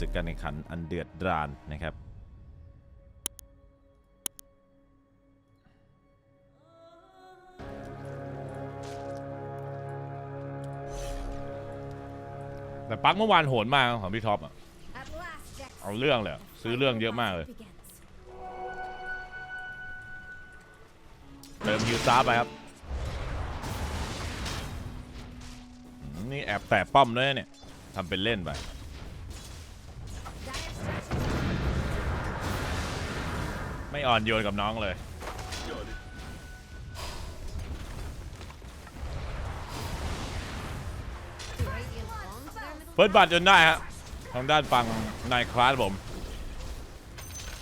ศึกการแข่งขันอันเดือดดาลนะครับ แต่ปักเมื่อวานโหดมากของพี่ท็อปอะเอาเรื่องเลยอะซื้อเรื่องเยอะมากเลย เติมฮิวซ่าไปครับอืมนี่แอบแตะป้อมด้วยนะเนี่ยทำเป็นเล่นไป ไม่อ่อนโยนกับน้องเลย เปิดบัตรจนได้ฮะทางด้านฝั่งนายคลาสผม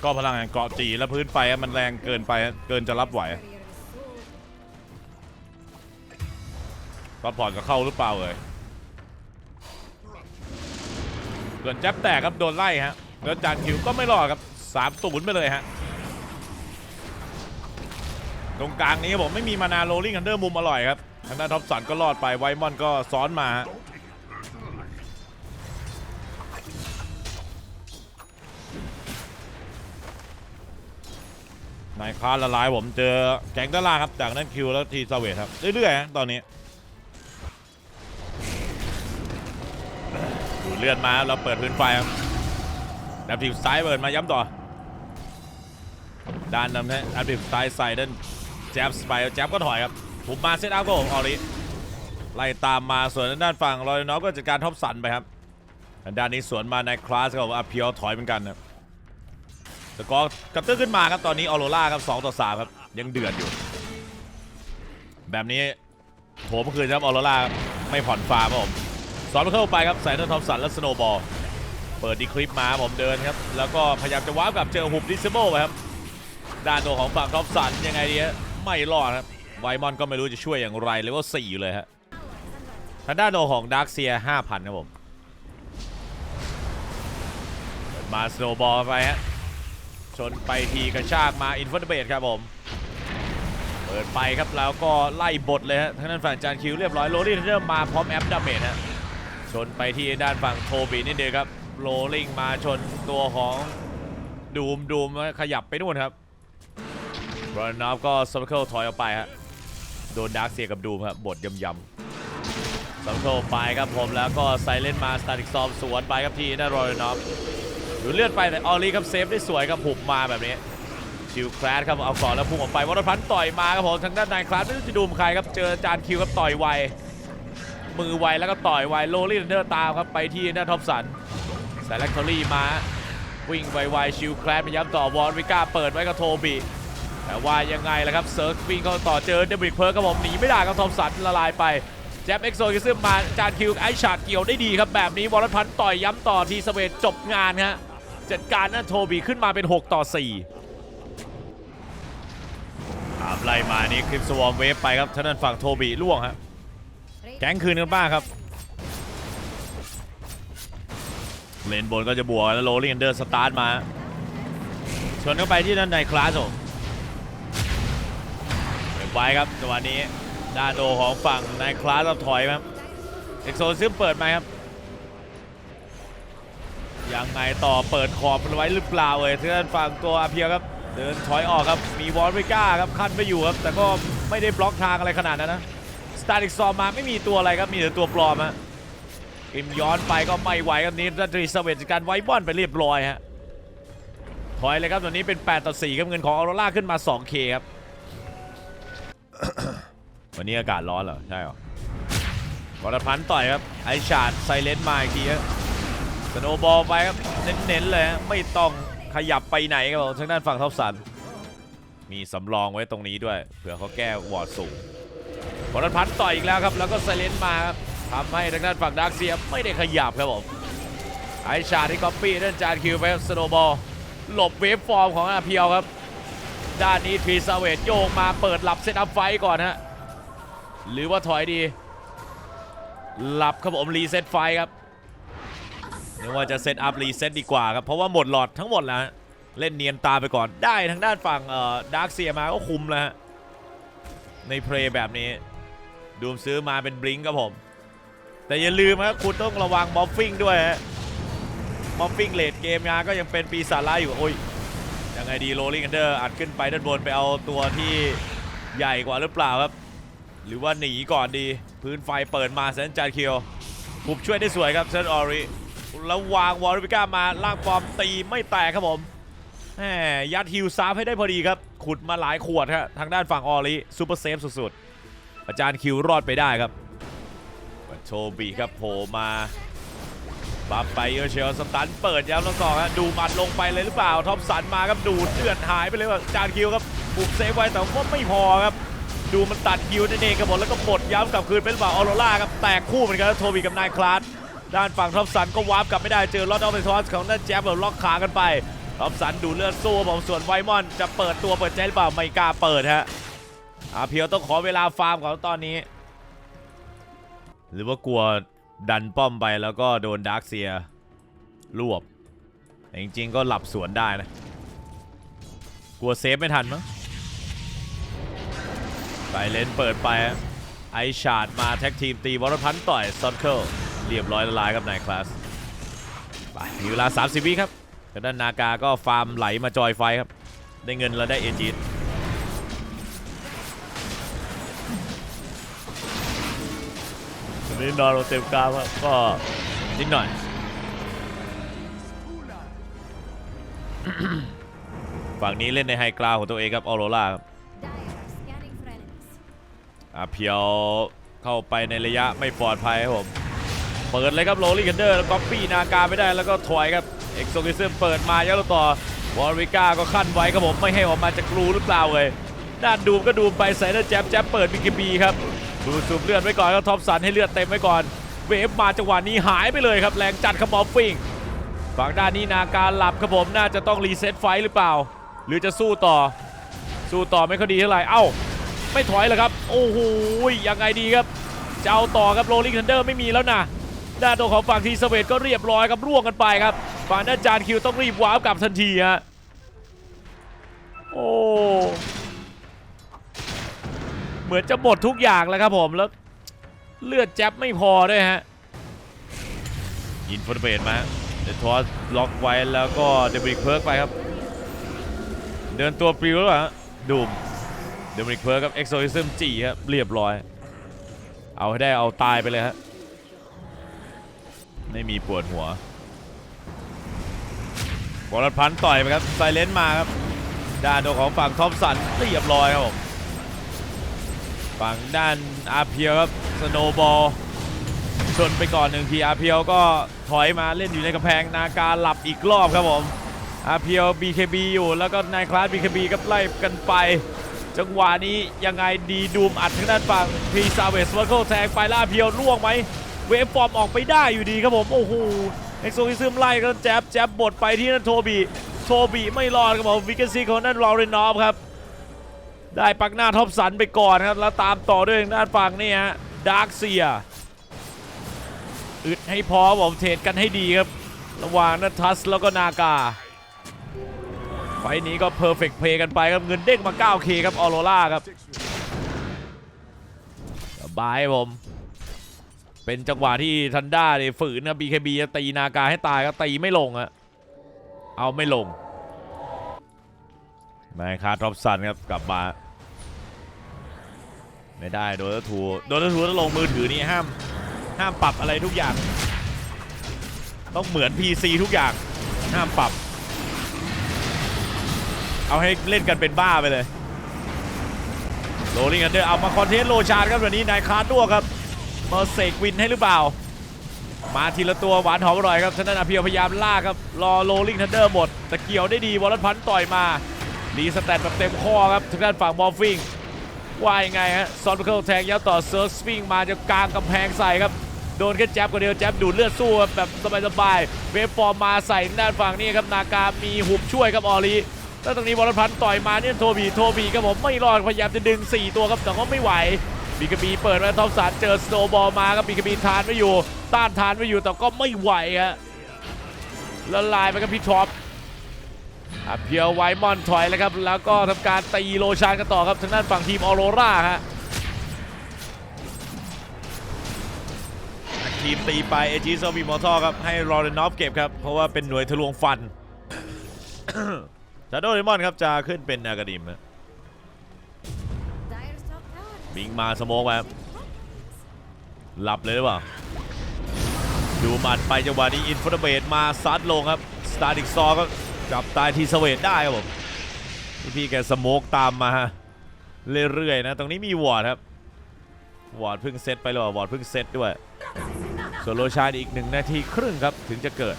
ก็พลังแห่งเกาะจีและพื้นไฟอะมันแรงเกินไปฮะเกินจะรับไหว barrier is soul. ก็พอร์ตก็เข้าหรือเปล่าเลยเกินแจ๊บแตกครับโดนไล่ฮะแล้วจานคิวก็ไม่รอดครับสามศูนย์ไปเลยฮะ ตรงกลางนี้ผมไม่มีมานาโรลลิ่งอันเดอร์มุมอร่อยครับทางด้านท็อปสันก็รอดไปไวมอนก็ซ้อนมาฮะนายคาละลายผมเจอแก๊งด้านล่างครับ จากนั้นคิวแล้วทีซเวทครับ เรื่อยๆตอนนี้ ดูเลื่อนมาเราเปิดพื้นไฟครับดับทีซ้ายเปิดมาย้ำต่อด้านนำนะอันดิฟซ้ายใส่ด้าน แจ๊บไปแจ๊บก็ถอยครับถูกมาเซตอัพก็ของออริไล่ตามมาส่วนด้านฝั่งรอยน็อปก็จัดการท็อปสันไปครับด้านนี้สวนมาในคลาสก็อาเพียวถอยเหมือนกันครับแต่ก็กระตื้อขึ้นมาครับตอนนี้ออโรล่าครับ2ต่อ3ครับยังเดือดอยู่ แบบนี้โหเมื่อคืนครับออโรล่าไม่ผ่อนฟ้ารับผมสอนเข้าไปครับใส่ด้านท็อปสันและสโนบอลเปิดดีคลิปมาผมเดินครับ แล้วก็พยายามจะว้าวกับเจอหุบดิสเบิลไปครับด้านตัวของฝั่งท็อปสันยังไงดีฮะ ไม่รอดครับไวมอนก็ไม่รู้จะช่วยอย่างไรเลยว่า4อยู่เลยฮะทางด้านตัวของดาร์คเซีย5,000ครับผมมาสโนบอลไปฮะชนไปทีกระชากมาอินฟ r เบตครับผม เปิดไปครับแล้วก็ไล่บทเลยฮะทางด้านฝั่งจานคิวเรียบร้อยโรลลิ่งเริ่มมาพร้อมแอปดาเมจฮะชนไปที่ด้านฝั่งโทบีนิดเดียวครับโรลลิ่งมาชนตัวของดูมดูมขยับไปนู่นครับ บรอนอฟก็ซัมเคิลถอยออกไปฮะโดนดาร์คเซียกับดูมครับทยำยำซัมเคิลไปครับผมแล้วก็ไซเลนมาสตาร์ติกซอมสวนไปครับทีน่ารอนอฟดูเลือดไปแต่ออลีครับเซฟได้สวยครับหุบมาแบบนี้ชิวคลาสครับเอาก่อนแล้วพุ่งออกไปวอลพันต่อยมาครับผมทางด้านนายคลาสไม่รู้จะดูมใครครับเจอจานคิวครับต่อยไวมือไวแล้วก็ต่อยไวโรลลี่เดอร์ตามครับไปที่หน้าท็อปสันแซลเลคทอรี่มาวิ่งไวๆชิวคลาสพยายามต่อบอลวิก้าเปิดไว้กับโทบี แต่ว่ายังไงล่ะครับเซิร์ฟวิ่งเข้าต่อเจอเดบิกเพิร์กครับผมหนีไม่ได้ครับทอมสันละลายไปแจ็บเอ็กโซกิซึมมาจานคิวไอชาดเกี่ยวได้ดีครับ แบบนี้วอลพันต่อยย้ำต่อทีสเวตจบงานฮะจัดการนั่นโทบีขึ้นมาเป็น 6 ต่อ 4ตามไล่มานี่คลิปสวอมเวฟไปครับท่านั้นฝั่งโทบีล่วงฮะแก๊งคืนกันบ้างครับ เลนบนก็จะบวกแล้วโรลลิงเดอร์สตาร์ทมาชนเข้าไปที่ด้านในคลาสผม ไว้ครับจังหวะนี้ด้านโดของฝั่งในคลาสเราถอยครับเอ็กโซซึมเปิดไหมครับยังไงต่อเปิดขอบไว้หรือเปล่าเอ่ยที่ด้านฝั่งตัวอาเพียครับ เดินถอยออกครับมีวอลวิก้าครับขั้นไม่อยู่ครับ แต่ก็ไม่ได้บล็อกทางอะไรขนาดนั้นนะสตาร์ลิกซอมมาไม่มีตัวอะไรครับมีแต่ตัวปลอมฮะกิมย้อนไปก็ไม่ไหวครับนี้ดัตรีสเวตจัดการไว้บอนไปเรียบร้อยฮะถอยเลยครับตอนนี้เป็น 8 ต่อ4ครับเงินของออโรล่าขึ้นมา 2K ครับ วันนี้อากาศร้อนเหรอ ใช่เหรอวอลพันธ์ต่อยครับ ไอชาดไซเลนมาอีกทีครับสโนบอลไปครับ เน้นๆเลยไม่ต้องขยับไปไหนครับผมทางด้านฝั่งท็อปสัน มีสำรองไว้ตรงนี้ด้วย เผื่อเขาแก้วอร์ดสูงบอลพันธ์ต่อยอีกแล้วครับ แล้วก็ไซเลนมาครับทำให้ทางด้านฝั่งดาร์เซียไม่ได้ขยับครับผมไอชาที่ก๊อปปี้ด้านจานคิวไปครับสโนบอลหลบเวฟฟอร์มของอาเพียวครับ ด้านนี้ทรีซาเวตโยกมาเปิดหลับเซตอัพไฟก่อนฮะหรือว่าถอยดี หลับครับผมรีเซ็ตไฟครับนึกว่าจะเซตอัพรีเซ็ตดีกว่าครับ เพราะว่าหมดหลอดทั้งหมดแล้วเล่นเนียนตาไปก่อนได้ทางด้านฝั่งเอ่อดาร์คเซียมาก็คุมแล้วฮะในเพลย์แบบนี้ดูมซื้อมาเป็นบลิงครับผม แต่อย่าลืมครับคุณต้องระวังบอฟฟิงด้วยฮะมอฟฟิงเลดเกมงานก็ยังเป็นปีศาจร้ายอยู่โอ้ย ยังไงดีโรลิงกันเดอร์อัดขึ้นไปด้านบนไปเอาตัวที่ใหญ่กว่าหรือเปล่าครับ หรือว่าหนีก่อนดี พื้นไฟเปิดมาเซนจานเคียวบุบช่วยได้สวยครับเซนออริแล้ววางวอลริก้ามาล่างฟอร์มตีไม่แตกครับผมแหมยัดฮิวซาฟให้ได้พอดีครับ ขุดมาหลายขวดครับทางด้านฝั่งออริซูเปอร์เซฟสุดๆ อาจารย์คิวรอดไปได้ครับโชบีครับโผล่มา บัฟไปเออเชลสตันเปิดย้ำแล้วสองฮะดูมัดลงไปเลยหรือเปล่าท็อปสันมาครับดูดเลือดหายไปเลยครับอาจารย์คิวครับบุกเซฟไว้แต่ว่าไม่พอครับ ดูมันตัดคิวนั่นเองครับผมแล้วก็บดย้ำกลับคืนเป็นหรือเปล่าออโรล่าครับแตกคู่เหมือนกันครับโทบีกับนายคลาสด้านฝั่งท็อปสันก็วาร์ปกลับไม่ได้เจอลอดออฟเฟนทอสของนั่นแจ๊บแบบล็อกขากันไปท็อปสันดูเลือดสู้ครับผมส่วนไวมอน จะเปิดตัวเปิดใจหรือเปล่าไม่กล้าเปิดฮะอาเพียวต้องขอเวลาฟาร์มของตอนนี้ หรือว่ากลัว ดันป้อมไปแล้วก็โดนดาร์คเซียรวบแต่จริงๆก็หลับสวนได้นะ กลัวเซฟไม่ทันมั้งไซเลนเปิดไป ไอชาดมาแท็กทีมตีวอลพันต่อยซอนเคิลเรียบร้อยละลายครับนายคลาสไปมีเวลา 30 วิครับด้านนากาก็ฟาร์มไหลมาจอยไฟครับ ได้เงินแล้วได้เอจี วันนี้นอนเราเต็มกรามครับก็นิดหน่อยฝั่งนี้เล่นในไฮกราวของตัวเองครับออโรล่าครับอาเพียวเข้าไปในระยะไม่ปลอดภัยครับผม เปิดเลยครับโรลี่กันเดอร์แล้วก็ปี้นาการไม่ได้แล้วก็ถอยครับเอ็กโซลิซึมเปิดมายาวต่อวอริก้าก็ขั้นไว้ครับผมไม่ให้ออกมาจากกรูหรือเปล่าเลยด้านดูมก็ดูมไปใส่แล้วแจ๊บแจ๊บเปิดบีกบีครับ ดูดสูบเลือดไว้ก่อนครับท็อปสันให้เลือดเต็มไว้ก่อน เวฟมาจังหวะนี้หายไปเลยครับแรงจัดขมอฟิงฝั่งด้านนี้นาการหลับครับผมน่าจะต้องรีเซ็ตไฟหรือเปล่า หรือจะสู้ต่อ สู้ต่อไม่ค่อยดีเท่าไหร่เอ้า ไม่ถอยเลยครับ โอ้โหยังไงดีครับจะเอาต่อครับโรลิงทันเดอร์ไม่มีแล้วนะด้านตัวของฝั่งทีสเวตก็เรียบร้อยครับร่วงกันไปครับฝั่งด้านจานคิวต้องรีบว้าวกลับทันทีฮะโอ้ เหมือนจะหมดทุกอย่างแล้วครับผมแล้วเลือดแจ๊บไม่พอด้วยฮะอินฟอร์เบตมาเดทอสล็อกไว้แล้วก็เดบิกเพิร์กไปครับ เดินตัวปลิวแล้วฮะดูมเดมิกเพิร์กับเอ็กโซซิซึมจีครับเรียบร้อย เอาให้ได้เอาตายไปเลยฮะไม่มีปวดหัวบอลพันต่อยไปครับไซเลนมาครับดาโดของฝั่งทอมสันเรียบร้อยครับผม ฝั่งด้านอาเพียวครับสโนบอลชนไปก่อนหนึ่งทีอาเพียวก็ถอยมาเล่นอยู่ในกำแพงนาการหลับอีกรอบครับผมอาเพียว BKB อยู่แล้วก็นายคลาส BKB ก็ไล่กันไป จังหวะนี้ยังไงดีดูมอัดทางด้านฝั่งพีซาเวสเวอร์เคิลแทงไปล่าเพียวล่วงไหมเวฟฟอร์มออกไปได้อยู่ดีครับผม โอ้โหเอ็กโซซิซึมไล่ก็แจ๊บแจ๊บบดไปที่นั่นโทบีโทบีไม่รอดครับผมวิกเกซีของนั่นลอเรนนอฟครับ ได้ปักหน้าท็อปสันไปก่อนครับแล้วตามต่อด้วยทางด้านฝั่งนี่ฮะดาร์คเซียอึดให้พอผมเทรดกันให้ดีครับ ระหว่างนัททัสแล้วก็นากา ไฟล์นี้ก็เพอร์เฟกต์เพย์กันไปครับเงินเด้งมา 9K ครับออโรล่าครับสบายครับผม เป็นจังหวะที่ทันด้าเนี่ยฝืนครับ BKB จะตีนากาให้ตายก็ตีไม่ลงอะเอาไม่ลงนายคาร์ทรอปสันครับกลับมา ไม่ได้โดนตะทูโดนตะทูต้องลงมือถือนี่ห้ามห้ามปรับอะไรทุกอย่าง ต้องเหมือน PC ทุกอย่างห้ามปรับ เอาให้เล่นกันเป็นบ้าไปเลยโรลิงกันเดอร์เอามาคอนเทนต์โลชาร์ครับวันนี้นายคาร์ด้วครับมาเสกวินให้หรือเปล่า มาทีละตัวหวานหอมอร่อยครับฉะนั้นอาเพียวพยายามล่าครับรอโรลิงทันเดอร์หมดแต่เกี่ยวได้ดีวอลลนพันต่อยมารีสแตทแบบเต็มข้อครับทางด้านฝั่งบอลฟิง ว่ายังไงฮะซอนเคิลแทงยาวต่อเซิร์ฟสฟิงมาจะกลางกำแพงใส่ครับ โดนแค่แจ๊บคนเดียวแจ๊บดูดเลือดสู้แบบสบายๆเวฟฟอร์มมาใส่ด้านฝั่งนี้ครับ นาการมีหุบช่วยครับออลีแล้วตรงนี้วรพันต่อยมาเนี่ยโทบีโทบีครับผมไม่รอดพยายามจะดึง 4 ตัวครับแต่ก็ไม่ไหวบีกบีเปิดมาท็อปสันเจอสโนบอลมาครับบีกบีทานไม่อยู่ ต้านทานไม่อยู่แต่ก็ไม่ไหวฮะละลายไปกับพี่ท็อป เพียวไวมอนถอยแล้วครับ แล้วก็ทำการตีโลชานกันต่อครับทางด้านฝั่งทีมออโรราฮะทีมตีไปเอจิโซมีมอทอครับ ให้รอเรนอฟเก็บครับ เพราะว่าเป็นหน่วยทะลวงฟันชาโดเรมอนครับ จะขึ้นเป็นอากาดิมฮะบิงมาสโมกมาหลับเลยหรือเปล่า ดูมันไปจังหวะนี้อินฟอร์เบตมาซัดลงครับ สตาร์ดิกซอก็ จับตายทีสเวตได้ครับผมพี่แกสโมกตามมาเรื่อยๆนะ ตรงนี้มีวอร์ดครับ วอร์ดเพิ่งเซตไปหรือเปล่าวอร์ดเพิ่งเซตด้วย ส่วนโรชานอีกหนึ่งนาทีครึ่งครับถึงจะเกิด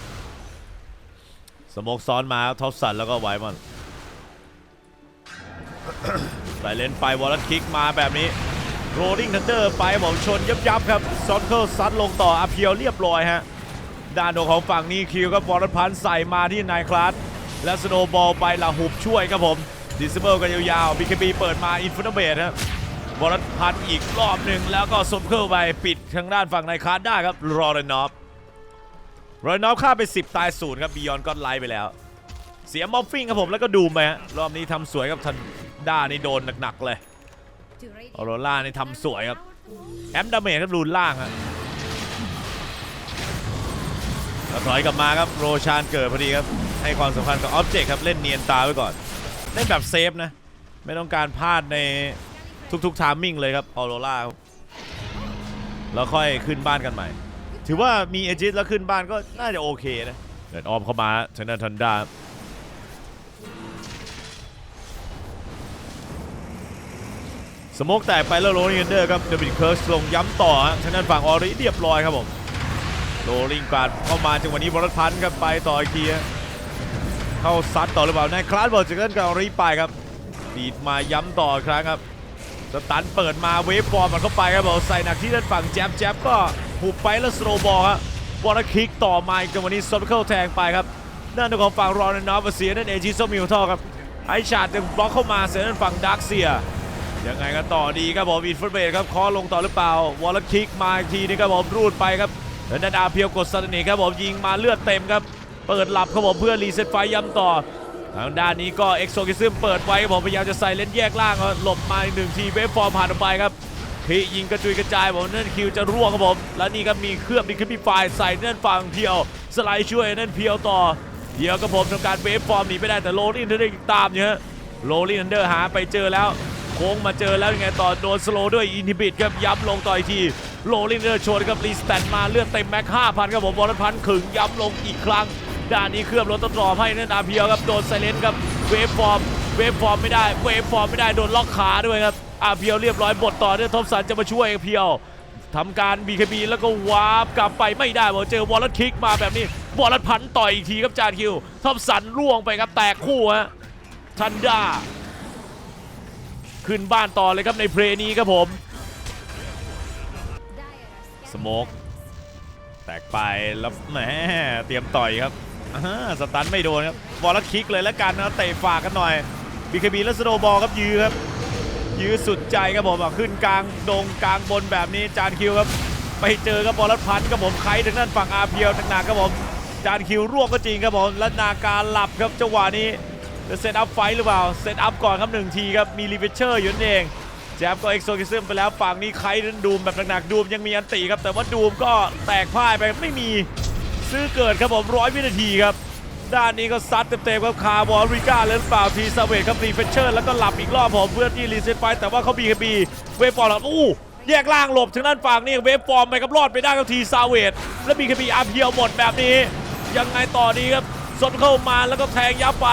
สโมกซ้อนมาท็อปสันแล้วก็ไวมอนใส่เลนไปวอลเลนคิกมาแบบนี้โรลลิงทันเดอร์ไปผมชนยับยับๆครับซอนเคิลซัดลงต่ออาเพียวเรียบร้อยฮะด้านของฝั่งนี้คิวครับอลพันใส่มาที่นายคลาส และสโนบอลไปละหุบช่วยครับผมดิสเบิลกันยาวๆบีเคบีเปิดมาอินฟินิเบตครับวอลพันอีกรอบหนึ่งแล้วก็ซอนเคิลไปปิดทางด้านฝั่งนายคลาสได้ครับรอเรนอฟรอเรนอฟฆ่าไป 10 ตายศูนย์ครับบียอนก็ไลท์ไปแล้ว เสียมอฟฟิงครับผมแล้วก็ดูไปฮะรอบนี้ทำสวยครับทันด้านี่โดนหนักๆเลยออโรล่านี่ทำสวยครับแอมดาเมจครับรูนล่างฮะแล้วถอยกลับมาครับโรชานเกิดพอดีครับ ให้ความสำคัญกับออบเจกต์ครับ เล่นเนียนตาไว้ก่อน เล่นแบบเซฟนะ ไม่ต้องการพลาดในทุกๆทามมิ่งเลยครับออโรล่าแล้วค่อยขึ้นบ้านกันใหม่ ถือว่ามีเอจิสแล้วขึ้นบ้านก็น่าจะโอเคนะ เดินออมเข้ามาทางด้นทันดาสมกแตกไปแล้วโรลิงเดอร์ครับเดวิดเคิร์สลงย้ำต่อฮะทางด้านฝั่งออริเรียบร้อยครับผมโรลิงการเข้ามาจังหวะนี้บอลพันธ์ครับไปต่ออีกทีฮะ เข้าซัดต่อหรือเปล่าในคลาสบอลจากนั้นกับริไปครับ ดีดมาย้ำต่อครั้งครับสตันเปิดมาเวฟฟอร์มมันเข้าไปครับผมใส่หนักที่ด้านฝั่งแจ๊บแจ๊บก็หุบไปแล้วสโลบอลครับบอลคิกต่อมาอีกจังหวะนี้ซอฟเคิลแทงไปครับด้านของฝั่งรอนนอฟเสียนั่นเอจิโซมิลทอครับไอชาดจึงบล็อกเข้ามาเสียด้านฝั่งดาร์กเซียยังไงกันต่อดีครับผมอินฟเบตครับคอลงต่อหรือเปล่าวอลคิกมาอีกทีนึงครับผมรูดไปครับแล้วนันอาเพียวกดสนิทครับผมยิงมาเลือดเต็มครับ เปิดหลับครับผมเพื่อรีเซ็ตไฟย้ำต่อ ทางด้านนี้ก็เอ็กโซกิซึมเปิดไว้ครับผมพยายามจะใส่เล่นแยกล่างหลบมาอีกหนึ่งทีเวฟฟอร์มผ่านออกไปครับพี่ยิงกระจุยกระจายผมนั่นคิวจะร่วงครับผม แล้วนี่ครับมีเครื่องดิคลิปไฟใส่นั่นฝั่งเพียว สไลด์ช่วยนั่นเพียวต่อเดี๋ยวกับผมทำการเวฟฟอร์มหนีไม่ได้แต่โรลลินเดอร์ตามอยู่ฮะโรลลินเดอร์หาไปเจอแล้วโค้งมาเจอแล้วยังไงต่อโดนสโลด้วยอินฮิบิตครับย้ำลงต่ออีกทีโรลลินเดอร์ชนกับรีสแตนมาเลือดเต็มแม็ก5,000ครับผมวอลพันธ์ขึงย้ำลงอีกครั้ง ด้านนี้เคลือบรถต้นรอให้นั่นอาเพียวครับโดนไซเลนครับเวฟฟอร์มเวฟฟอร์มไม่ได้เวฟฟอร์มไม่ได้โดนล็อกขาด้วยครับอาเพียวเรียบร้อยบทต่อเนี่ยทอมสันจะมาช่วยเพียวทำการ BKB แล้วก็วาร์ปกลับไปไม่ได้บอกเจอวอลเลตคิกมาแบบนี้วอลเลตพันต่อยอีกทีครับจานคิวทอมสันล่วงไปครับแตกคู่ฮะทันดาขึ้นบ้านต่อเลยครับในเพลนี้ครับผม Dire are scanning Smoke. friendlies. แตกไปแล้วแหมเตรียมต่อยครับ สตันไม่โดนครับบอลแล้วคิกเลยแล้วกันนะเตะฝากกันหน่อยบีคบีและสโนว์บอลครับยื้อครับ ยื้อสุดใจครับผมขึ้นกลางดงกลางบนแบบนี้จานคิวครับ ไปเจอกับบอลลัดพันครับผมใครถึงนั่นฝั่งอาเพียวหนักๆครับผมจานคิวร่วงก็จริงครับผมและนาการหลับครับจังหวะนี้จะเซตอัพไฟหรือเปล่าเซตอัพก่อนครับหนึ่งทีครับมีรีเวเชอร์อยู่นั่นเองแจ๊บก็เอ็กโซคิซึมไปแล้วฝั่งนี้ใครนั้นดูมแบบหนักๆดูมยังมีอันติครับแต่ว่าดูมก็แตกพ่ายไปไม่มี ซื้อเกิดครับผมร้อยวินาทีครับ ด้านนี้ก็ซัดเต็มๆครับคาร์บอริก้าเลยหรือเปล่าทีซาเวตครับรีเฟชเชอร์แล้วก็หลับอีกรอบผมเพื่อที่รีเซ็ตไฟแต่ว่าเขาบีคบีเวฟฟอร์มอู้แยกล่างหลบถึงด้านฝั่งนี่เวฟฟอร์มไปครับรอดไปได้ครับทีซาเวตและบีคบีอาเพียวหมดแบบนี้ ยังไงต่อดีครับซอนเข้ามาแล้วก็แทงยับไป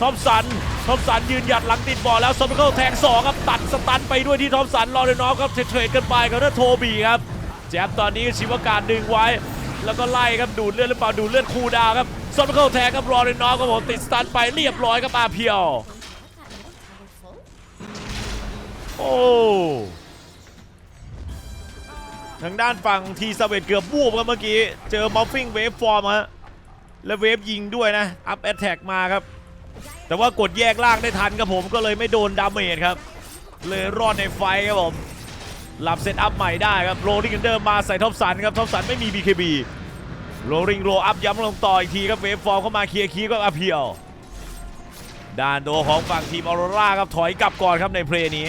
ทอมสันทอมสันยืนหยัดหลังติดบอลแล้วซอนเข้าแทงสองครับตัดสตันไปด้วยที่ทอมสันรอเลยน้องครับเทรดๆกันไปกับนั่นโทบีครับแจ๊บตอนนี้ชิวการดึงไว้ แล้วก็ไล่ครับดูดเลือดหรือเปล่าดูดเลือดคูดาวครับซอนเข้าแทงครับรอเลยน้องครับผมติดสตันไปเรียบร้อยครับอาเพียว โอ้ทางด้านฝั่งทีสเวตเกือบบูบครับเมื่อกี้ เจอมอฟฟิงเวฟฟอร์มฮะและเวฟยิงด้วยนะ อัพแอตแทกมาครับ แต่ว่ากดแยกล่างได้ทันครับผมก็เลยไม่โดนดาเมจครับ เลยรอดในไฟครับผม หลับเซตอัพใหม่ได้ครับโรลิงเดิมมาใส่ท็อปสันครับท็อปสันไม่มี BKB โรลิงโรอัพย้ำลงต่ออีกทีครับเวฟฟอร์มเข้ามาเคลียร์คีก็อาเพียวด้านตัวของฝั่งทีมออโรราครับถอยกลับก่อนครับในเพลย์นี้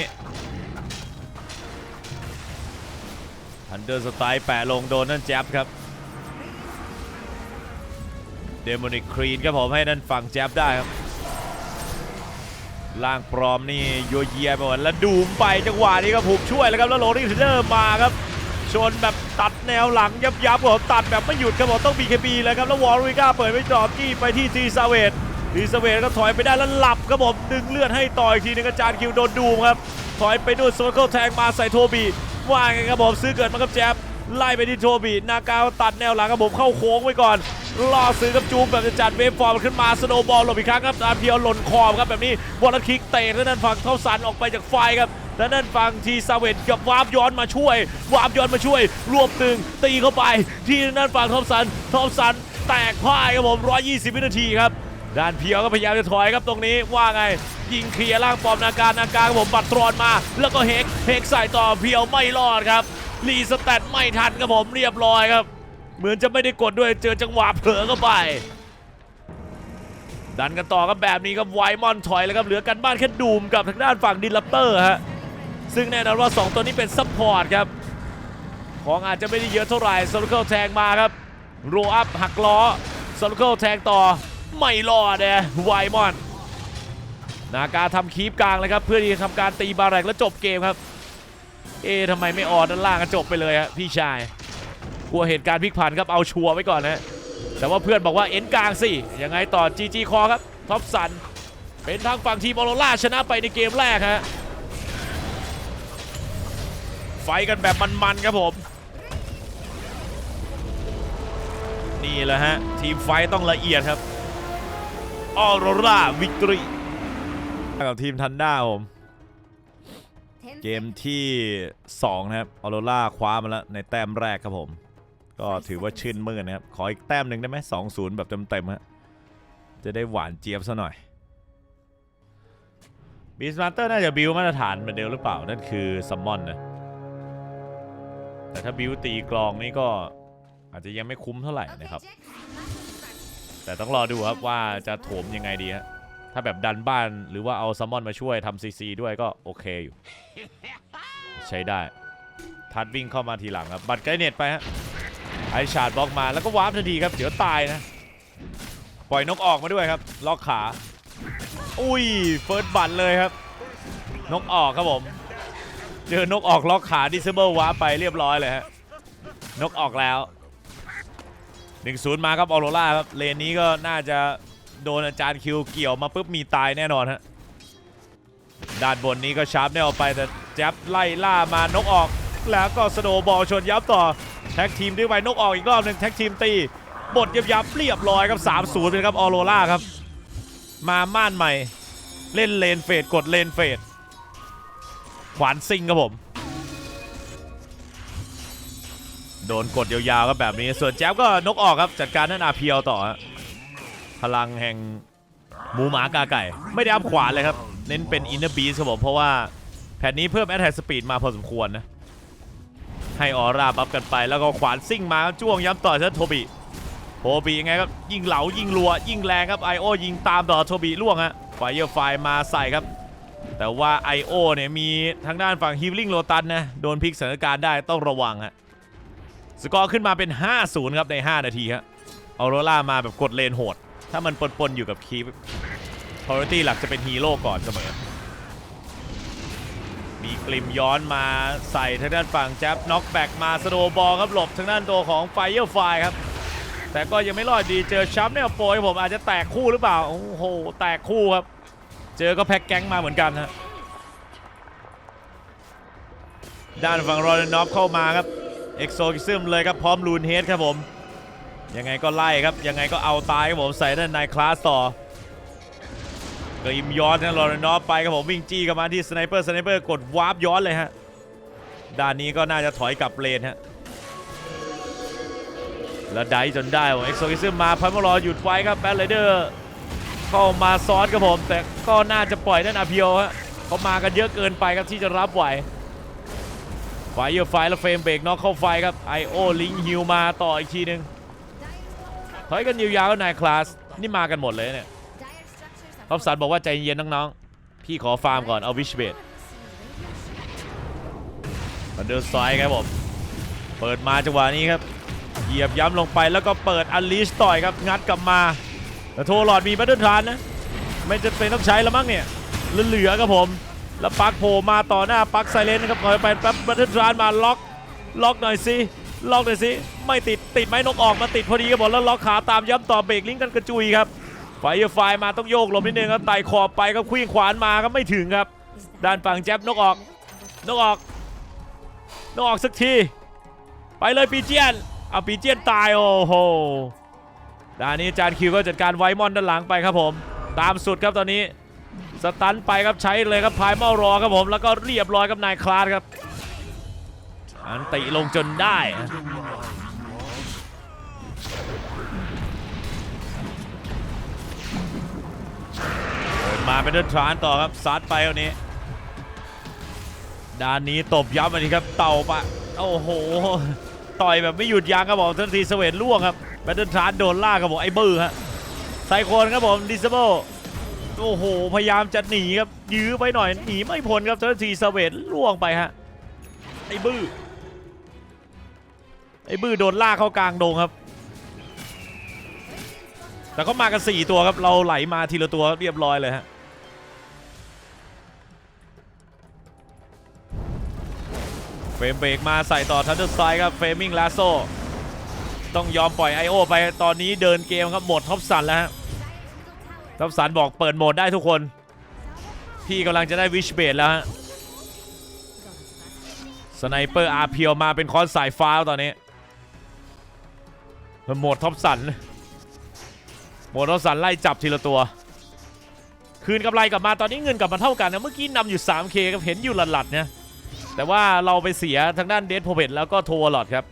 อันเดอร์สไตล์แปะลงโดนนั่นแจ๊บครับเดมอนิกครีนครับผมให้นั่นฝั่งแจ๊บได้ครับ ล่างปลอมนี่โยเยียไปหมดแล้วดูมไปจังหวะนี้ครับผมช่วยแล้วครับแล้วโรลิงเทเดอร์มาครับชนแบบตัดแนวหลังยับยับผมตัดแบบไม่หยุดครับผมต้อง BKB เลยครับแล้ววอลริก้าเปิดไปจอบจี้ไปที่ทีซาเวตทีซาเวตก็ถอยไปได้แล้วหลับครับผมดึงเลือดให้ต่ออีกทีนึงอาจารย์คิวโดนดูมครับถอยไปด้วยโซเคิลแทงมาใส่โทบีว่าไงครับผมซื้อเกิดมากับแจ๊บ ไล่ไปที่โทบีนากาวตัดแนวหลังครับผมเข้าโค้งไว้ก่อนล่อซื้อกับจูมแบบจะจัดเวฟฟอร์มขึ้นมาสโนบอลหลบอีกครั้งครับอาเพียวหล่นคอมครับแบบนี้บอลคิกเตะแล้วนั่นฝั่งเข้าสันออกไปจากไฟครับแล้วนั่นฝั่งทีซาเวตกับวาร์ปย้อนมาช่วยวาร์ปย้อนมาช่วย รวบตึงตีเข้าไป ที่นั่นฝั่งทอมสันทอมสันแตกพ่ายครับผม120วินาทีครับ ด้านเพียวก็พยายามจะถอยครับตรงนี้ว่าไง ยิงเคลียร์ล่างปอมนาการนาการผมปัดตรอนมา แล้วก็เฮกเฮกใส่ต่อเพียวไม่รอดครับรีสแตทไม่ทันครับผมเรียบร้อยครับ เหมือนจะไม่ได้กดด้วยเจอจังหวะเผลอเข้าไป ดันกันต่อครับแบบนี้ครับไวมอนถอยแล้วครับเหลือกันบ้านแค่ดูมกับทางด้านฝั่งดินลัปเตอร์ฮะซึ่งแน่นอนว่า 2 ตัวนี้เป็นซัพพอร์ตครับของอาจจะไม่ได้เยอะเท่าไหร่โซลูเคิลแทงมาครับโรอัพหักล้อโซลูเคิลแทงต่อ ไม่รอดเลยไวมอนนาการทำคีปกลางเลยครับ เพื่อที่จะทำการตีบาแรกแล้วจบเกมครับ เอ๊ะทำไมไม่ออนด้านล่างก็จบไปเลยฮะพี่ชายกลัวเหตุการณ์พลิกผันครับเอาชัวร์ไว้ก่อนนะแต่ว่าเพื่อนบอกว่าเอ็นกลางสิยังไงต่อ GG คอครับท็อปสันเป็นทางฝั่งทีมออโรล่าชนะไปในเกมแรกฮะไฟกันแบบมันๆครับผม นี่แหละฮะ ทีมไฟต้องละเอียดครับ ออโรราวิกตรีกับทีมทันด้าผม เกมที่ 2 นะครับออโรราคว้ามาแล้วในแต้มแรกครับผม ก็ถือว่าชื่นมื่นนะครับ ขออีกแต้มหนึ่งได้ไหมสองศูนย์แบบเต็มๆฮะจะได้หวานเจี๊ยบซะหน่อยบีสมาร์เตอร์น่าจะบิวมาตรฐานเหมือนเดิมหรือเปล่า นั่นคือซัมมอนนะ แต่ถ้าบิวตีกลองนี่ก็อาจจะยังไม่คุ้มเท่าไหร่นะครับ แต่ต้องรอดูครับว่าจะโถมยังไงดีฮะถ้าแบบดันบ้านหรือว่าเอาซัมมอนมาช่วยทำซีซีด้วยก็โอเคอยู่ ใช้ได้ ทัดวิ่งเข้ามาทีหลังครับ บัตรไกเน็ตไปฮะไอชาร์ดบล็อกมาแล้วก็วาร์ปทันทีครับ เดี๋ยวตายนะ ปล่อยนกออกมาด้วยครับ ล็อกขา อุ้ย เฟิร์สบัตเลยครับ นกออกครับผม เจอนกออกล็อกขาดิสเบิลวาร์ปไปเรียบร้อยเลยฮะ นกออกแล้ว 1-0มาครับออโรล่าครับเลนนี้ก็น่าจะโดนอาจารย์คิวเกี่ยวมาปุ๊บมีตายแน่นอนฮะด้านบนนี้ก็ชาร์ปแนวไปแต่แจ๊บไล่ล่ามานกออก แล้วก็สโนบอลชนยับต่อแท็กทีมด้วยไปนกออกอีกรอบหนึ่งแท็กทีมตีบทยับยับเรียบร้อยครับ3-0เป็นครับออโรล่าครับ มาม่านใหม่ เล่นเลนเฟดกดเลนเฟดขวานซิงครับผม โดนกดยาวๆครับแบบนี้ ส่วนแจ๊บก็นกออกครับจัดการนั่นอาเพียวต่อพลังแห่งหมูหมากาไก่ ไม่ได้อัพขวานเลยครับ เน้นเป็นอินเนอร์บีสครับผมเพราะว่าแผ่นนี้เพิ่มแอ t แทกสปีดมาพอสมควรนะ ให้ออร่าบัฟกันไปแล้วก็ขวานซิ่งมาจ้วงย้ำต่อเซนโทบิโทบิยังไงครับยิงเหลายิงรัว ยิงแรงครับไอโอยิงตามต่อโทบิล่วงฮะไฟเยอร์ไฟมาใส่ครับ แต่ว่า I.O. เนี่ยมีทางด้านฝั่งฮิลลิ่งโ o ตันนะ โดนพลิกสถานการณ์ได้ต้องระวังฮะ สกอร์ขึ้นมาเป็น 5-0 ครับใน 5 นาทีฮะออโรล่ามาแบบกดเลนโหด ถ้ามันปนๆอยู่กับคีปพาริตี้หลักจะเป็นฮีโร่ก่อนเสมอ มีกลิมย้อนมาใส่ทางด้านฝั่งแจ๊บน็อกแบ็กมาสโดบอลครับหลบทางด้านตัวของไฟเออร์ไฟครับ แต่ก็ยังไม่รอดดีเจอชัมเนี่ยโปรยผมอาจจะแตกคู่หรือเปล่า โอ้โห แตกคู่ครับ เจอก็แพ็กแก๊งมาเหมือนกันฮะด้านฝั่งรอนนอฟเข้ามาครับ เอ็กโซคิซึมเลยครับพร้อมลูนเฮดครับผม ยังไงก็ไล่ครับ ยังไงก็เอาตายครับผมใส่ด้านในคลาสต่อกริมย้อนนะรอนนอฟไปครับผมวิ่งจี้เข้ามาที่สไนเปอร์สไนเปอร์กดวาร์ปย้อนเลยฮะด้านนี้ก็น่าจะถอยกลับเลนฮะแล้วได้จนได้ผมเอ็กโซคิซึมมาพันมารอหยุดไว้ครับแบทเลเดอร์เข้ามาซ้อนครับผม แต่ก็น่าจะปล่อยนั่นอาเพียวฮะเขามากันเยอะเกินไปครับที่จะรับไหว ไฟเยอร์ไฟแล้วเฟรมเบรกน็อกเข้าไฟครับไอโอลิงฮิวมาต่ออีกทีหนึงถอยกันยาวๆนายคลาสนี่มากันหมดเลยเนี่ยท็อปสันบอกว่าใจเย็นน้องๆ พี่ขอฟาร์มก่อนเอาวิชเบดมาเดินซ้ายครับผม เปิดมาจังหวะนี้ครับ เหยียบย้ำลงไปแล้วก็เปิดอันลิชต่อยครับ งัดกลับมาแต่โทรหลอดมีบัตเทิลทานนะ ไม่จะเป็นต้องใช้แล้วมั้งเนี่ยเหลือๆครับผม แล้วปักโผล่มาต่อหน้าปักไซเลนนะครับคอยไปแป๊บบัตเทิลทรานมาล็อกล็อกหน่อยสิล็อกหน่อยสิไม่ติดติดไหมนกออกมาติดพอดีครับผมแล้วล็อกขาตามย้ำต่อเบรกลิงกันกระจุยครับไฟไฟมาต้องโยกหลบนิดนึงครับไต่ขอบไปครับควีงขวานมาครับไม่ถึงครับ ด้านฝั่งแจ๊บนกออกนกออกนกออกสักที ไปเลยปีเจียนเอาปีเจียนตายโอ้โหด้านนี้จานคิวก็จัดการไวมอนด้านหลังไปครับผม ตามสุดครับตอนนี้ สตันไปครับใช้เลยครับพายเมารอครับผม แล้วก็เรียบร้อยกับนายคลาสครับ อันติลงจนได้ มาเป็นเดินทรานต่อครับซัดไปวันนี้ด้านนี้ตบย้ำอันนี้ครับเต่าปะโอ้โห ต่อยแบบไม่หยุดยั้งครับผมทันทีสเวตล่วงครับแบตเทิลทรานโดนล่าครับผมไอ้บื้อฮะไซโคนครับผมดิสเบิล โอ้โห พยายามจะหนีครับ ยื้อไปหน่อย หนีไม่พ้นครับทันทีสเวตล่วงไปฮะ ไอ้บื้อ ไอ้บื้อโดนลากเข้ากลางโดงครับ แต่ก็มากัน4ตัวครับ เราไหลมาทีละตัวเรียบร้อยเลยฮะเฟรมเบรกมาใส่ต่อทันเดอร์ไซครับเฟรมิงลาโซต้องยอมปล่อย I.O. ไปตอนนี้เดินเกมครับหมดท็อปสันแล้วฮะ ท็อปสันบอกเปิดโหมดได้ทุกคน พี่กำลังจะได้วิชเบดแล้วฮะ สไนเปอร์อาเพียวมาเป็นคอนสายฟ้าตอนนี้โหมดท็อปสันโหมดท็อปสันไล่จับทีละตัว คืนกำไรกลับมาตอนนี้เงินกลับมาเท่ากันนะเมื่อกี้นำอยู่ 3K ครับเห็นอยู่หลัดๆเนี่ยแต่ว่าเราไปเสียทางด้านเดดโพเบตแล้วก็โทวอลอดครับ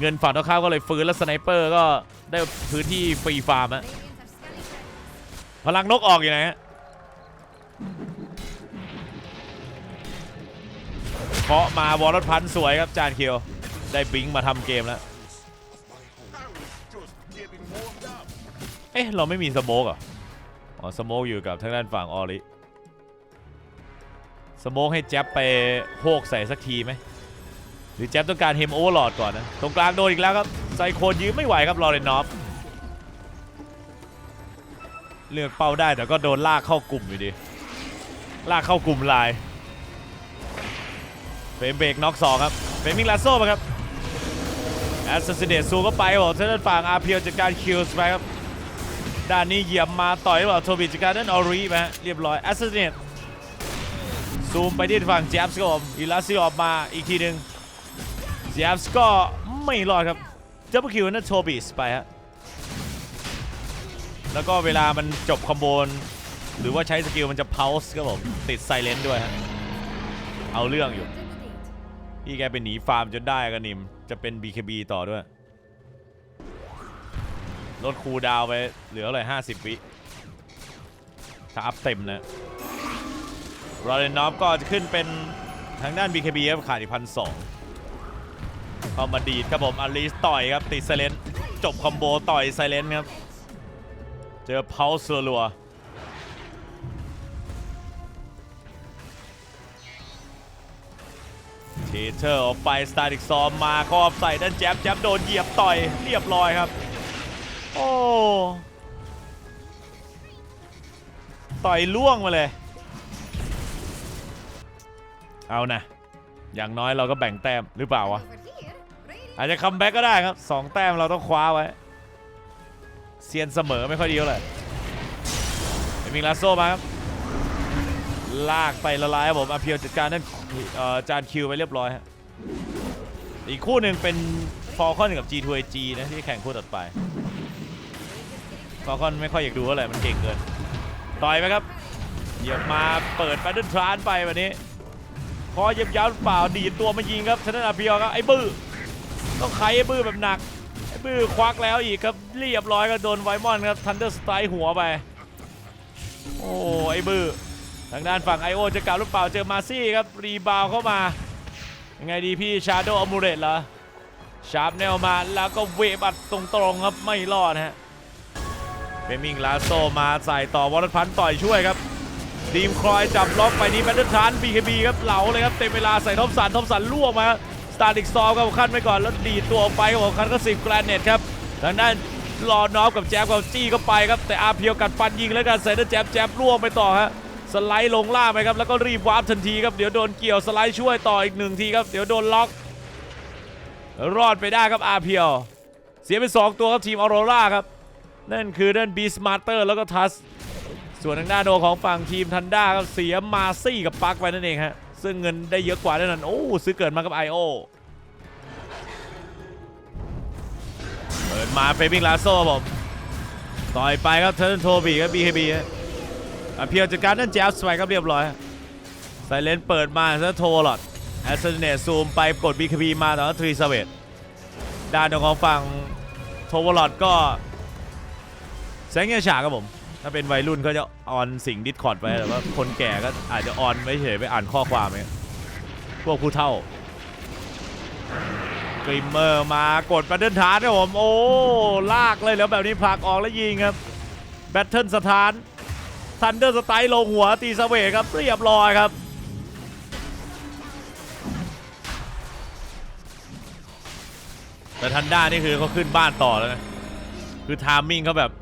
เงินฝั่งตรงข้ามก็เลยฟื้นแล้วสไนเปอร์ก็ได้พื้นที่ฟรีฟาร์มอะ พลังนกออกอยู่ไหนฮะเคาะมาวอลรถพันธ์สวยครับจานเคียวได้บิงมาทำเกมแล้วเอ๊ะเราไม่มีสโมกเหรออ๋อสโมกอยู่กับทางด้านฝั่งออริสโมกให้แจ๊บไปโฮกใส่สักทีไหมหรือแจ๊บต้องการเฮมโอเวอร์ลอดก่อนนะตรงกลางโดนอีกแล้วครับไซโคนยื้อไม่ไหวครับลอเรนนอฟ เลือกเป้าได้แต่ก็โดนลากเข้ากลุ่มอยู่ดี ลากเข้ากลุ่มลายเฟรมเบรกน็อกสองครับเฟรมิงลาโซ่มาครับแอสซัสซิเดตซูก็ไปบอกทางด้านฝั่งอาร์เพียวจัดการคิวส์ไปครับด้านนี้เหยียบมาต่อยหรือเปล่าโทบิจัดการด้านออรีไปฮะเรียบร้อยแอสซัสซิเดตซูมไปที่ฝั่งแจ๊บส์ก็ผมอีลาซิออกมาอีกทีหนึ่งแจ๊บส์ก็ไม่รอดครับจับคิวนั่นโทบิสไปฮะ แล้วก็เวลามันจบคอมโบนหรือว่าใช้สกิลมันจะเพาส์ครับผมติดไซเลนด้วยฮะเอาเรื่องอยู่พี่แกไปหนีฟาร์มจนได้กันนิม จะเป็น BKB ต่อด้วยลดคูดาวไปเหลืออะไร50วิถ้าอัพเต็มนะรอเรนนอฟก็จะขึ้นเป็นทางด้าน BKB ครับขาดอีกพันสองเข้ามาดีดครับผมอลิสต่อยครับติดไซเลนจบคอมโบต่อยไซเลนครับ เจอเพาส์รัวเทเทอร์ออกไปสตาร์ดิกซอมมาครอบใส่ด้านแจ๊บแจ๊บโดนเหยียบต่อยเรียบร้อยครับ โอ้ต่อยล่วงมาเลย เอานะ อย่างน้อยเราก็แบ่งแต้มหรือเปล่าวะ อาจจะคัมแบ็กก็ได้ครับสองแต้มเราต้องคว้าไว้ เซียนเสมอไม่ค่อยดีเท่าไหร่เอมิงลาโซมาครับ ลากไปละลายครับผมอาเพียวจัดการนั่นเอ่อจานคิวไปเรียบร้อยฮะอีกคู่หนึ่งเป็นฟอลคอนกับ G2G นะที่แข่งคู่ต่อไปฟอลคอนไม่ค่อยอยากดูเท่าไหร่มันเก่งเกิน ต่อยไปครับเหยียบมาเปิดแบตเทิลทรานไปวันนี้คอเยียบยาวเปล่าดีดตัวมายิงครับชนะอาเพียวครับไอ้บื้อต้องไขไอ้บื้อแบบหนัก บื้อควักแล้วอีกครับเรียบร้อยก็โดนไวมอนครับทันเดอร์สไตร์หัวไป โอ้ไอ้บื้อทางด้านฝั่งไอโอจะกลับหรือเปล่าเจอมาซี่ครับรีบาวเข้ามายังไงดีพี่ชาโดอมูเรตเหรอชาร์ปแนวมาแล้วก็เวบัดตรงๆครับไม่รอดฮะเบมิงลาโซมาใส่ต่อวอลพันต่อยช่วยครับดีมคลอยจับล็อกไปนี้แบตเทิลทราน BKB ครับเหลาเลยครับเต็มเวลาใส่ท็อปสันท็อปสันล่วงมา สตาร์ดิกซอลครับขั้นไปก่อนแล้วดีตัวออกไปครับผมคันก็สิบแกรนเนตครับทางด้านรอน้อฟกับแจ๊บกับจี้ก็ไปครับแต่อาเพียวกัดฟันยิงแล้วกันเซนเตอร์แจ๊บแจ๊บล่วงไปต่อฮะสไลด์ลงล่าไปครับแล้วก็รีบวาร์ปทันทีครับเดี๋ยวโดนเกี่ยวสไลด์ช่วยต่ออีกหนึ่งทีครับเดี๋ยวโดนล็อก รอดไปได้ครับอาเพียว เสียไป 2 ตัวครับทีมออโรราครับนั่นคือด้านบีสมาร์เตอร์แล้วก็ทัสส่วนทางด้านโดของฝั่งทีมทันด้าครับเสียมาซี่กับปักไปนั่นเองฮะ ซึ่งเงินได้เยอะกว่าแน่นอนโอ้ซื้อเกิดมากับไอโอเปิดมาเฟมิงลาโซ่ผมต่อยไปครับเทิร์นโทบีครับบีเคบีฮะเพียวจัดการนั่นแจ๊บสไปครับเรียบร้อยไซเลนเปิดมาซะโทลอดแอสเซนเนตซูมไปกดบีเคบีมาแต่ว่าทรีสเวตด้านของฝั่งโทวอลอดก็แสงเงียฉากครับผม ถ้าเป็นวัยรุ่นก็จะออนสิ่งดิสคอร์ดไปแต่ว่าคนแก่ก็อาจจะออนไม่เฉยไปอ่านข้อความเนี่ยพวกผู้เท่ากริมเมอร์มากดแบตเทิลทาร์ครับผม โอ้ ลากเลยแล้วแบบนี้ผลักออกแล้วยิงครับ แบตเทิลสถานทันเดอร์สไตล์ลงหัวตีสเวทครับ เรียบร้อยครับ แต่ทันด้านี่คือเขาขึ้นบ้านต่อแล้วนะ คือทามมิ่งเขาแบบ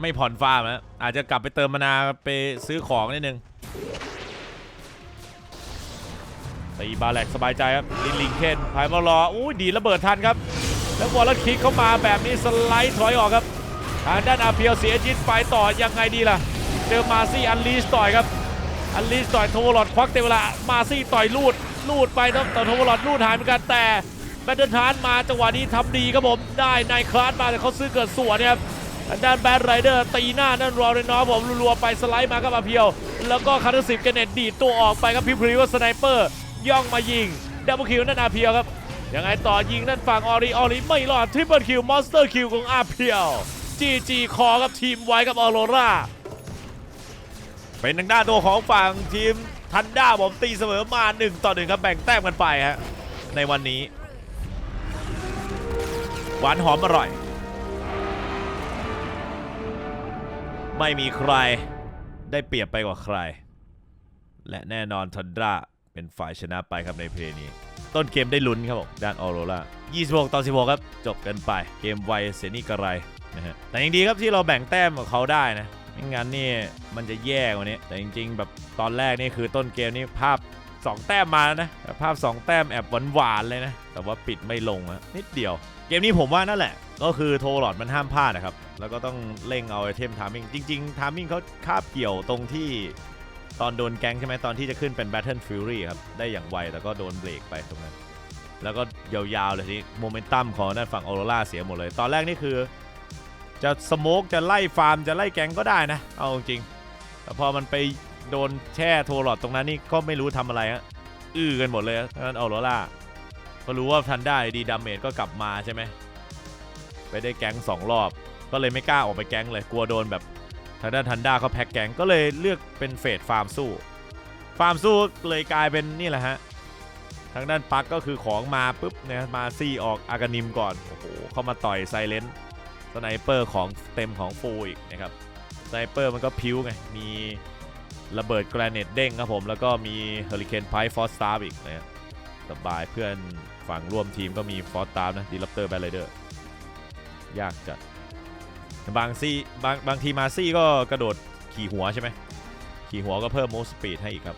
ไม่ผ่อนฟาร์มนะอาจจะกลับไปเติมมานาไปซื้อของนิดนึงตีบาแลกสบายใจครับลินลิงเคนพายมารออุ้ยดีระเบิดทันครับ แล้ววอลคิกเข้ามาแบบนี้สไลด์ถอยออกครับ ทางด้านอาเพียวเสียจิตไปต่อยังไงดีล่ะ เจอมาซี่อันลีสต่อยครับ อันลีสต่อยโทวลอดควักเต็มเวลามาซี่ต่อยลูดลูดไปครับแต่โทวลอดลูดหายเหมือนกันแต่แบตเทิลทานมาจังหวะนี้ทำดีครับผมได้ในคลาสมาแต่เขาซื้อเกิดสวนนะครับ ทางด้านแบดไรเดอร์ตีหน้านั่นรอเลยน้อยผมรัวๆไปสไลด์มาครับอาเพียว แล้วก็คาร์สิบเกเนตดีดตัวออกไปครับพิพริวสไนเปอร์ย่องมายิงดับเบิลคิวนั่นอาเพียวครับยังไงต่อยิงนั่นฝั่งออริออริไม่รอดทริปเปิลคิวมอนสเตอร์คิวของอาเพียวจีจีคอกับทีมไว้กับออโรราเป็นทางด้านตัวของฝั่งทีมทันด้าผมตีเสมอมา1ต่อ1ครับแบ่งแต้มกันไปฮะในวันนี้ หวานหอมอร่อย ไม่มีใครได้เปรียบไปกว่าใคร และแน่นอนทันดราเป็นฝ่ายชนะไปครับในเพลย์นี้ ต้นเกมได้ลุ้นครับผมด้านออโรรา26 ต่อ 16 ครับ จบกันไป เกมไวเสียนี่กระไรนะฮะแต่ยังดีครับที่เราแบ่งแต้มกับเขาได้นะไม่งั้นนี่มันจะแย่กว่านี้ แต่จริง ๆ แบบตอนแรกนี่คือต้นเกมนี่ภาพ 2 แต้มมาแล้วนะ ภาพ 2 แต้มแอบหวานๆเลยนะ แต่ว่าปิดไม่ลงอะนิดเดียว เกมนี้ผมว่านั่นแหละ ก็คือโทรหลอดมันห้ามพลาดนะครับ แล้วก็ต้องเร่งเอาไอเทมทามมิ่งจริงๆทามมิ่งเขาคาบเกี่ยวตรงที่ตอนโดนแก๊งใช่ไหมตอนที่จะขึ้นเป็น Battle Fury ครับ ได้อย่างไวแต่ก็โดนเบรกไปตรงนั้น แล้วก็ยาวๆเลยทีโมเมนตัมของด้านฝั่งออโรราเสียหมดเลย ตอนแรกนี่คือจะสโมกจะไล่ฟาร์มจะไล่แก๊งก็ได้นะ เอาจริง แต่พอมันไปโดนแช่โทรหลอดตรงนั้นนี่ก็ไม่รู้ทำอะไรฮะอื้อกันหมดเลยนั้นออโรราก็รู้ว่าทันได้ดีดาเมจก็กลับมาใช่ไหมไปได้แก๊งสองรอบ ก็เลยไม่กล้าออกไปแก๊งเลยกลัวโดนแบบทางด้านทันด้าเขาแพ็กแก๊งก็เลยเลือกเป็นเฟดฟาร์มสู้ ฟาร์มสู้เลยกลายเป็นนี่แหละฮะทางด้านปักก็คือของมาปุ๊บเนี่ยมาซี่ออกอากานิมก่อนโอ้โหเข้ามาต่อยไซเลนสไนเปอร์ของเต็มของฟูอีกนะครับสไนเปอร์มันก็พิ้วไงมีระเบิดแกรเนตเด้งครับผม แล้วก็มีเฮอริเคนไพฟอสตาร์อีกนะสบายเพื่อนฝั่งร่วมทีมก็มีฟอสตาร์นะดีลัปเตอร์แบลเลเดอร์ยากจัด บางซี่บางบางทีมาซี่ก็กระโดดขี่หัวใช่ไหมขี่หัวก็เพิ่มโมสปีดให้อีกครับ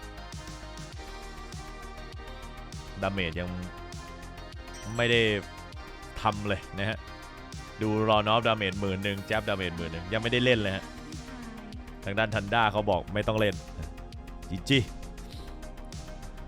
ดาเมจยังไม่ได้ทำเลยนะฮะ ดูรอนอฟดาเมจหมื่นหนึ่งแจ๊บดาเมจหมื่นหนึ่งยังไม่ได้เล่นเลยฮะ ทางด้านทันด้าเขาบอกไม่ต้องเล่นจีจี